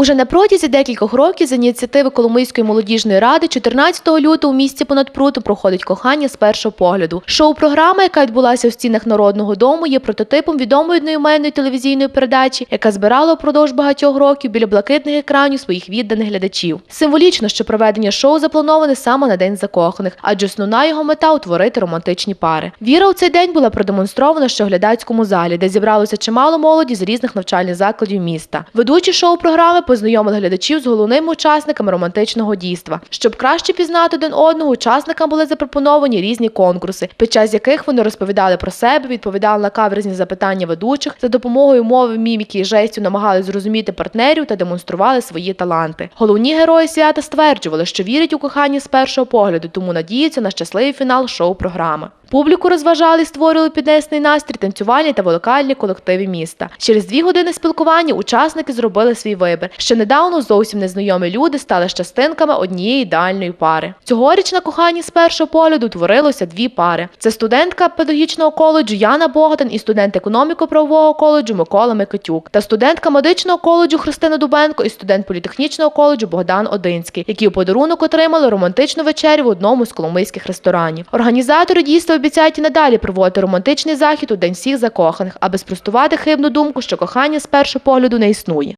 Уже на протязі декількох років з ініціативи Коломийської молодіжної ради 14 лютого у місті понад прутом проходить кохання з першого погляду. Шоу-програма, яка відбулася в стінах народного дому, є прототипом відомої одноіменної телевізійної передачі, яка збирала упродовж багатьох років біля блакитних екранів своїх відданих глядачів. Символічно, що проведення шоу заплановане саме на день закоханих, адже основна його мета утворити романтичні пари. Віра у цей день була продемонстрована ще в глядацькому залі, де зібралося чимало молоді з різних навчальних закладів міста. Ведучі шоу-програми познайомили глядачів з головними учасниками романтичного дійства. Щоб краще пізнати один одного, учасникам були запропоновані різні конкурси, під час яких вони розповідали про себе, відповідали на каверзні запитання ведучих, за допомогою мови, міміки і жестів намагались зрозуміти партнерів та демонстрували свої таланти. Головні герої свята стверджували, що вірять у кохання з першого погляду, тому надіються на щасливий фінал шоу-програми. Публіку розважали і створювали піднесений настрій танцювальні та вокальні колективи міста. Через дві години спілкування учасники зробили свій вибір. Ще недавно зовсім незнайомі люди стали частинками однієї ідеальної пари. Цьогоріч на коханні з першого погляду творилося дві пари: це студентка педагогічного коледжу Яна Богдан і студент економіко-правового коледжу Микола Микитюк, та студентка медичного коледжу Христина Дубенко і студент політехнічного коледжу Богдан Одинський, які у подарунок отримали романтичну вечерю в одному з коломийських ресторанів. Організатори дійства обіцяють і надалі проводити романтичний захід у день всіх закоханих, аби спростувати хибну думку, що кохання з першого погляду не існує.